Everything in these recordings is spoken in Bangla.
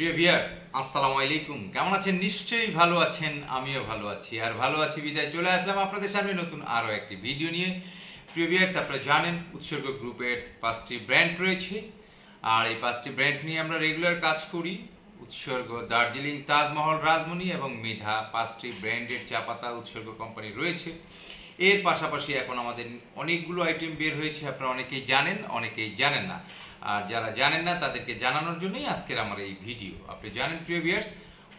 প্রিয় ভিয়ার আসসালামু আলাইকুম। কেমন আছেন? নিশ্চয়ই ভালো আছেন, আমিও ভালো আছি। আর ভালো আছি বিদায়। চলে আসলাম আপনাদের সামনে নতুন আরও একটি ভিডিও নিয়ে। প্রিয় ভিয়ার্স আপনারা জানেন উৎসর্গ গ্রুপের পাঁচটি ব্র্যান্ড রয়েছে। আর এই পাঁচটি ব্র্যান্ড নিয়ে আমরা রেগুলার কাজ করি। উৎসর্গ দার্জিলিং, তাজমহল, রাজমণি এবং মেধা পাঁচটি ব্র্যান্ডের চা পাতা উৎসর্গ কোম্পানি রয়েছে। এর পাশাপাশি এখন আমাদের অনেকগুলো আইটেম বের হয়েছে, আপনারা অনেকেই জানেন অনেকেই জানেন না। আর যারা জানেন না, তাদেরকে জানানোর জন্যই আজকের আমার এই ভিডিও। আপনি জানেন, প্রিয় ভিউয়ার্স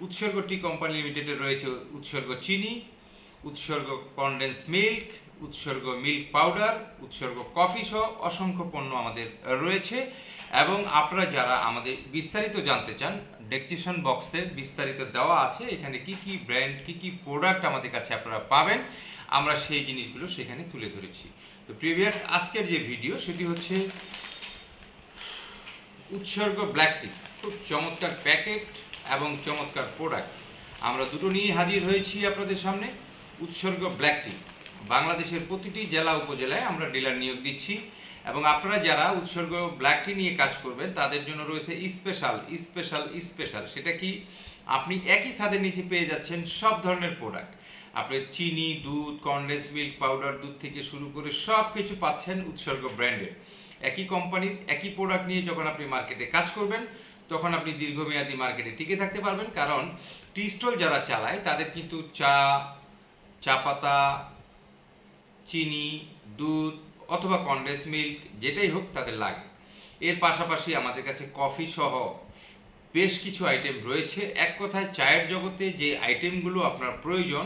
উৎসর্গ টি কোম্পানি লিমিটেডে রয়েছে উৎসর্গ চিনি, Utsarga condense milk Utsarga milk powder Utsarga coffee সহ অসংখ্য পণ্য আমাদের রয়েছে। এবং আপনারা যারা আমাদের বিস্তারিত জানতে চান ডেকচিশন বক্সে বিস্তারিত দেওয়া আছে। এখানে কি কি ব্র্যান্ড কি কি প্রোডাক্ট আমাদের কাছে আপনারা পাবেন, আমরা সেই জিনিসগুলো সেখানে তুলে ধরেছি। তো প্রিভিয়াস আজকের যে ভিডিও সেটি হচ্ছে উৎসর্গ ব্ল্যাক টি খুব চমৎকার প্যাকেট এবং চমৎকার প্রোডাক্ট আমরা দুটো নিয়ে হাজির হয়েছি আপনাদের সামনে। উৎসর্গ ব্ল্যাক টি বাংলাদেশের প্রতিটি জেলা, উপজেলায় আমরা ডিলার নিয়োগ দিচ্ছি। এবং আপনারা যারা উৎসর্গ ব্ল্যাক টি নিয়ে কাজ করবেন, তাদের জন্য রয়েছে স্পেশাল স্পেশাল স্পেশাল সেটা কি? আপনি একই ছাদের নিচে পেয়ে যাচ্ছেন সব ধরনের প্রোডাক্ট আপনি চিনি, দুধ কনডেন্স মিল্ক পাউডার দুধ থেকে শুরু করে সব কিছু পাচ্ছেন উৎসর্গ ব্র্যান্ডের একই কোম্পানির একই প্রোডাক্ট নিয়ে যখন আপনি মার্কেটে কাজ করবেন, তখন আপনি দীর্ঘমেয়াদী মার্কেটে টিকে থাকতে পারবেন। কারণ টি স্টল যারা চালায়, তাদের কিন্তু চা চা পাতা, চিনি, দুধ অথবা কনডেন্স মিল্ক যেটাই হোক তাদের লাগে। এর পাশাপাশি আমাদের কাছে কফি সহ বেশ কিছু আইটেম রয়েছে। এক কথায় চায়ের জগতে যে আইটেমগুলো আপনার প্রয়োজন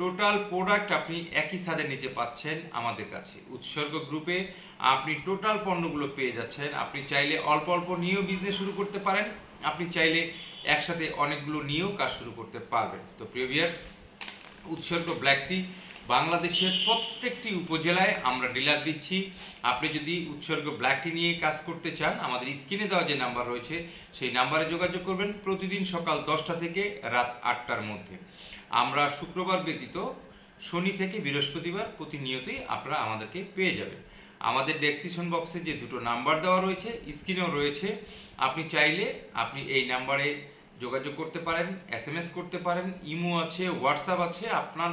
টোটাল প্রোডাক্ট আপনি একই ছাদের নিচে পাচ্ছেন আমাদের কাছে। উৎসর্গ গ্রুপে আপনি টোটাল পণ্যগুলো পেয়ে যাচ্ছেন। আপনি চাইলে অল্প অল্প নিয়েও বিজনেস শুরু করতে পারেন। আপনি চাইলে একসাথে অনেকগুলো নিয়েও কাজ শুরু করতে পারবেন। তো প্রিভিয়াস উৎসর্গ ব্ল্যাক টি বাংলাদেশের প্রত্যেকটি উপজেলায় আমরা ডিলার দিচ্ছি। আপনি যদি উৎসর্গ ব্ল্যাক টি নিয়ে কাজ করতে চান, আমাদের স্ক্রিনে দেওয়া যে নাম্বার রয়েছে, সেই নাম্বারে যোগাযোগ করবেন প্রতিদিন সকাল দশটা থেকে রাত আটটার মধ্যে। আমরা শুক্রবার ব্যতীত শনি থেকে বৃহস্পতিবার প্রতিনিয়তই আপনারা আমাদেরকে পেয়ে যাবেন। আমাদের ডেসক্রিপশন বক্সে যে দুটো নাম্বার দেওয়া রয়েছে স্ক্রিনেও রয়েছে। আপনি চাইলে আপনি এই নাম্বারে যোগাযোগ করতে পারেন এস করতে পারেন, ইমো আছে হোয়াটসঅ্যাপ আছে, আপনার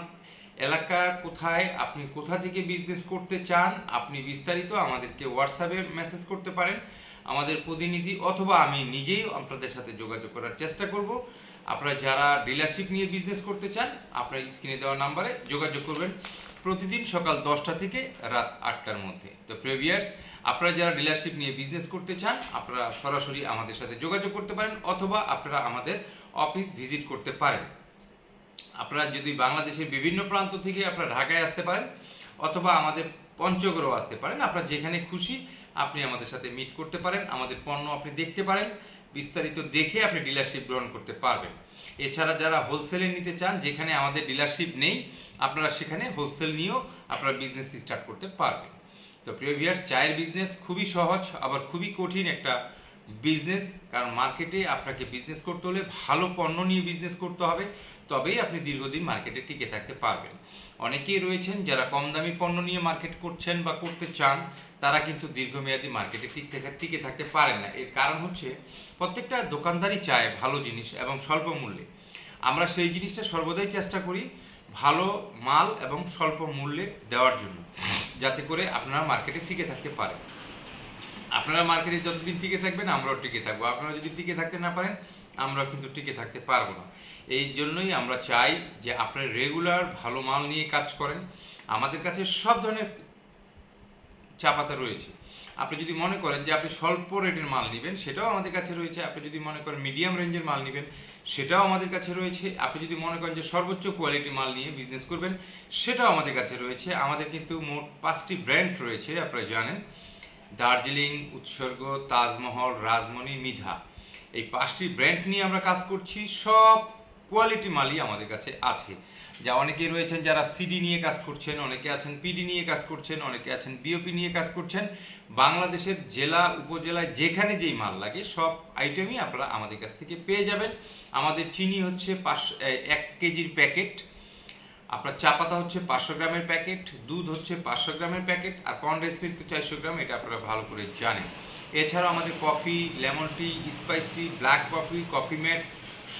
এলাকা কোথায়, আপনি কোথা থেকে বিজনেস করতে চান, আপনি বিস্তারিত আমাদেরকে হোয়াটসঅ্যাপে মেসেজ করতে পারেন। আমাদের প্রতিনিধি অথবা আমি নিজেই আপনাদের সাথে যোগাযোগ করার চেষ্টা করব। আপনারা যারা ডিলারশিপ নিয়ে বিজনেস করতে চান, আপনার স্ক্রিনে দেওয়া নাম্বারে যোগাযোগ করবেন প্রতিদিন সকাল দশটা থেকে রাত আটটার মধ্যে। তো প্রেভিয়ার্স আপনারা যারা ডিলারশিপ নিয়ে বিজনেস করতে চান, আপনারা সরাসরি আমাদের সাথে যোগাযোগ করতে পারেন অথবা আপনারা আমাদের অফিস ভিজিট করতে পারেন। আপনারা যদি বাংলাদেশের বিভিন্ন প্রান্ত থেকে আপনারা ঢাকায় আসতে পারেন, অথবা আমাদের পঞ্চগড়ও আসতে পারেন, আপনারা যেখানে খুশি আপনি আমাদের সাথে মিট করতে পারেন, আমাদের পণ্য আপনি দেখতে পারেন, বিস্তারিত দেখে আপনি ডিলারশিপ গ্রহণ করতে পারবেন। এছাড়া যারা হোলসেলে নিতে চান, যেখানে আমাদের ডিলারশিপ নেই, আপনারা সেখানে হোলসেল নিয়েও আপনারা বিজনেস স্টার্ট করতে পারবেন। তো প্রিয় ভিয়ার চায়ের বিজনেস খুবই সহজ, আবার খুবই কঠিন একটা বিজনেস কারণ মার্কেটে আপনাকে বিজনেস করতে হলে ভালো পণ্য নিয়ে বিজনেস করতে হবে, তবেই আপনি দীর্ঘদিন মার্কেটে টিকে থাকতে পারবেন। অনেকেই রয়েছেন যারা কম দামি পণ্য নিয়ে মার্কেট করছেন বা করতে চান, তারা কিন্তু দীর্ঘমেয়াদী মার্কেটে টিকে টিকে থাকতে পারেন না। এর কারণ হচ্ছে, প্রত্যেকটা দোকানদারই চায় ভালো জিনিস এবং স্বল্প মূল্যে। আমরা সেই জিনিসটা সর্বদাই চেষ্টা করি ভালো মাল এবং স্বল্প মূল্যে দেওয়ার জন্য, যাতে করে আপনারা মার্কেটে টিকে থাকতে পারেন। আপনারা মার্কেটে যতদিন টিকে থাকবেন, আমরাও টিকে থাকব। আপনারা যদি টিকে থাকতে না পারেন, আমরা কিন্তু টিকে থাকতে পারব না। এই জন্যই আমরা চাই যে আপনারা রেগুলার ভালো মাল নিয়ে কাজ করেন। আমাদের কাছে সব ধরনের চা পাতা রয়েছে। আপনি যদি মনে করেন যে আপনি স্বল্প রেটের মাল নেবেন, সেটাও আমাদের কাছে রয়েছে। আপনি যদি মনে করেন মিডিয়াম রেঞ্জের মাল নেবেন, সেটাও আমাদের কাছে রয়েছে। আপনি যদি মনে করেন যে সর্বোচ্চ কোয়ালিটি মাল নিয়ে বিজনেস করবেন, সেটাও আমাদের কাছে রয়েছে। আমাদের কিন্তু মোট পাঁচটি ব্র্যান্ড রয়েছে, আপনারা জানেন। দার্জিলিং, উৎসর্গ, তাজমহল, রাজমণি, মিধা। এই পাঁচটি ব্র্যান্ড নিয়ে আমরা কাজ করছি, সব কোয়ালিটি মালই আমাদের কাছে আছে। যা অনেকে রয়েছেন যারা সিডি নিয়ে কাজ করছেন, অনেকে আছেন পিডি নিয়ে কাজ করছেন, অনেকে আছেন বিওপি নিয়ে কাজ করছেন। বাংলাদেশের জেলা, উপজেলায় যেখানে যেই মাল লাগে, সব আইটেমই আপনারা আমাদের কাছ থেকে পেয়ে যাবেন। আমাদের চিনি হচ্ছে পাঁচ এক কেজির প্যাকেট আপনার চা পাতা হচ্ছে পাঁচশো গ্রামের প্যাকেট, দুধ হচ্ছে পাঁচশো গ্রামের প্যাকেট, আর কনডেন্স মিল্ক চারশো গ্রাম, এটা আপনারা ভালো করে জানেন। এছাড়াও আমাদের coffee lemon tea spice tea black coffee coffee mate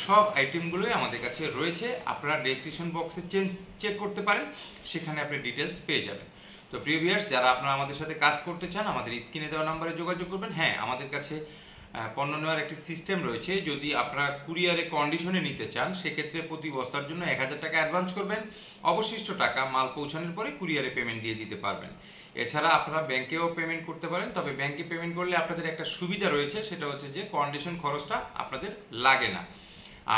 সব আইটেমগুলোই আমাদের কাছে রয়েছে। আপনারা ডেসক্রিপশন বক্সে চেঞ্জ চেক করতে পারেন, সেখানে আপনি ডিটেলস পেয়ে যাবেন। তো প্রিয় ভিউয়ার্স যারা আপনারা আমাদের সাথে কাজ করতে চান, আমাদের স্ক্রিনে দেওয়া নাম্বারে যোগাযোগ করবেন। হ্যাঁ আমাদের কাছে পণ্য নেওয়ার একটি সিস্টেম রয়েছে। যদি আপনারা কুরিয়ারে কন্ডিশনে নিতে চান, সেক্ষেত্রে প্রতি বস্তার জন্য এক হাজার টাকা অ্যাডভান্স করবেন। অবশিষ্ট টাকা মাল পৌঁছানোর পরে কুরিয়ারে পেমেন্ট দিয়ে দিতে পারবেন। এছাড়া আপনারা ব্যাংকেও পেমেন্ট করতে পারেন, তবে ব্যাংকে পেমেন্ট করলে আপনাদের একটা সুবিধা রয়েছে, সেটা হচ্ছে যে কন্ডিশন খরচটা আপনাদের লাগে না।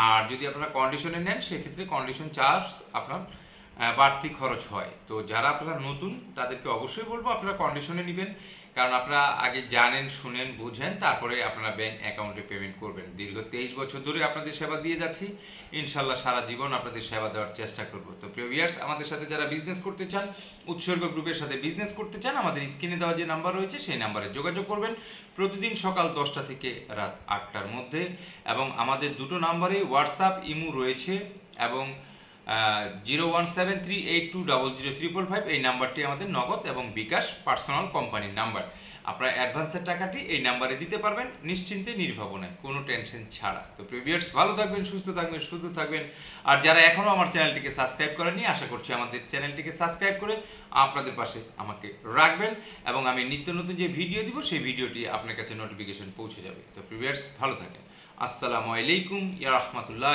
আর যদি আপনারা কন্ডিশনে নেন, সেক্ষেত্রে কন্ডিশন চার্জ আপনার বাড়তি খরচ হয়। তো যারা আপনারা নতুন, তাদেরকে অবশ্যই বলব আপনারা কন্ডিশনে নেবেন। কারণ আপনারা আগে জানেন, শুনেন, বুঝেন, তারপরে আপনারা ব্যাংক অ্যাকাউন্টে পেমেন্ট করবেন। দীর্ঘ তেইশ বছর ধরে আপনাদের সেবা দিয়ে যাচ্ছি। ইনশাল্লাহ সারা জীবন আপনাদের সেবা দেওয়ার চেষ্টা করব। তো প্রিয় ভিউয়ার্স আমাদের সাথে যারা বিজনেস করতে চান, উৎসর্গ গ্রুপের সাথে বিজনেস করতে চান, আমাদের স্ক্রিনে দেওয়া যে নাম্বার রয়েছে, সেই নাম্বারে যোগাযোগ করবেন। প্রতিদিন সকাল দশটা থেকে রাত আটটার মধ্যে এবং আমাদের দুটো নাম্বারে হোয়াটসঅ্যাপ ইমু রয়েছে এবং zero one seven three eight two double zero triple five, এই নাম্বারটি আমাদের নগদ এবং বিকাশ পার্সোনাল কোম্পানির নাম্বার। আপনারা অ্যাডভান্সের টাকাটি এই নাম্বারে দিতে পারবেন নিশ্চিন্তে নির্ভাবনায় কোনো টেনশন ছাড়া। তো প্রিভিয়ার্স ভালো থাকবেন, সুস্থ থাকবেন সুস্থ থাকবেন। আর যারা এখনও আমার চ্যানেলটিকে সাবস্ক্রাইব করেননি, আশা করছি আমাদের চ্যানেলটিকে সাবস্ক্রাইব করে আপনাদের পাশে আমাকে রাখবেন এবং আমি নিত্য নতুন যে ভিডিও দিব, সেই ভিডিওটি আপনার কাছে নোটিফিকেশন পৌঁছে যাবে। তো প্রিভিয়ার্স ভালো থাকেন। আসসালামু আলাইকুম, ইয়া রহমতুল্লাহ